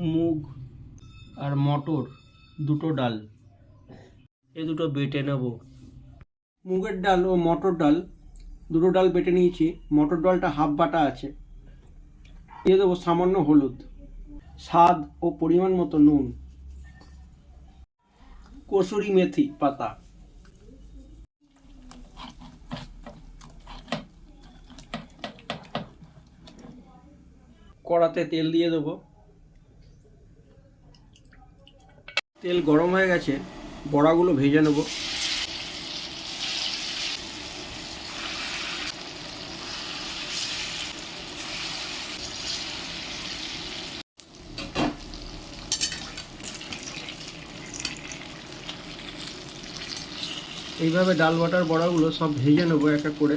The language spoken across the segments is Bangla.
মুগ আর মটর দুটো ডাল। এ দুটো বেটে নেব। মুগের ডাল ও মটর ডাল, দুটো ডাল বেটে নিয়েছি। মটর ডালটা হাফ বাটা আছে। দিয়ে দেবো সামান্য হলুদ, স্বাদ ও পরিমাণ মতো নুন। কসুরি মেথি পাতা। কড়াতে তেল দিয়ে দেবো। তেল গরম হয়ে গেছে, বড়াগুলো ভেজে নেব। এইভাবে ডাল বাটার বড়াগুলো সব ভেজে নেব এক এক করে।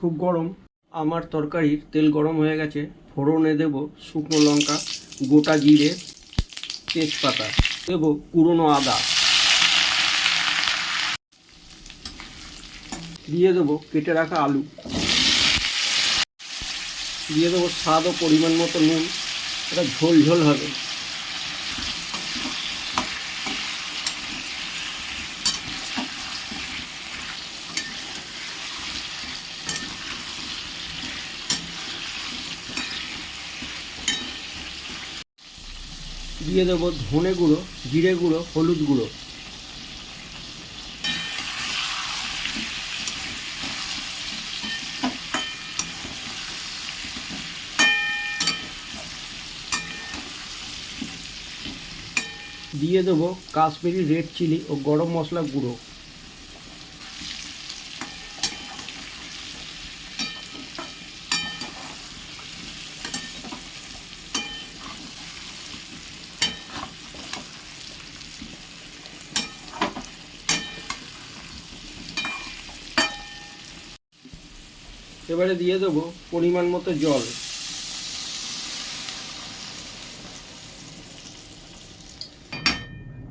খুব গরম। আমার তরকারির তেল গরম হয়ে গেছে। ফোড়নে দেব শুকনো লঙ্কা, গোটা জিরে, তেজপাতা। দেব পুরনো আদা। দিয়ে দেবো কেটে রাখা আলু। দিয়ে দেবো স্বাদ ও পরিমাণ মতো নুন। এটা ঝোল ঝোল হবে। দিয়ে দেবো ধনে গুঁড়ো, জিরে গুঁড়ো, হলুদ গুঁড়ো। দিয়ে দেবো কাশ্মীরি রেড চিলি ও গরম মশলা গুঁড়ো। এবারে দিয়ে দেবো পরিমাণ মতো জল।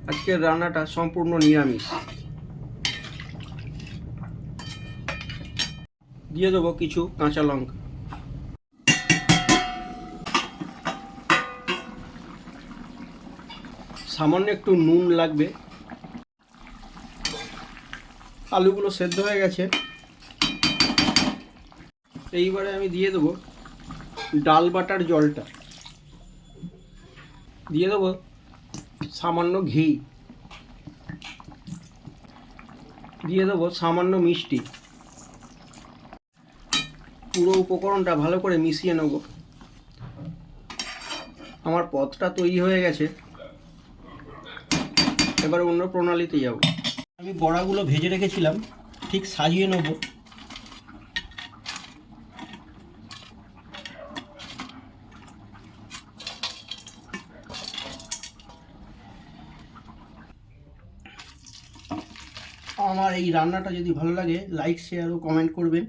আজকের রান্নাটা সম্পূর্ণ নিরামিষ। দিয়ে দেবো কিছু কাঁচা লঙ্কা। সামান্য একটু নুন লাগবে। আলুগুলো সেদ্ধ হয়ে গেছে। এইবারে আমি দিয়ে দেবো ডাল বাটার জলটা। দিয়ে দেবো সামান্য ঘি। দিয়ে দেবো সামান্য মিষ্টি। পুরো উপকরণটা ভালো করে মিশিয়ে নেব। আমার পথটা তৈরি হয়ে গেছে। এবার অন্য প্রণালীতে যাব। আমি বড়াগুলো ভেজে রেখেছিলাম, ঠিক সাজিয়ে নেব। আমার এই রান্নাটা যদি ভালো লাগে লাইক শেয়ার ও কমেন্ট করবেন।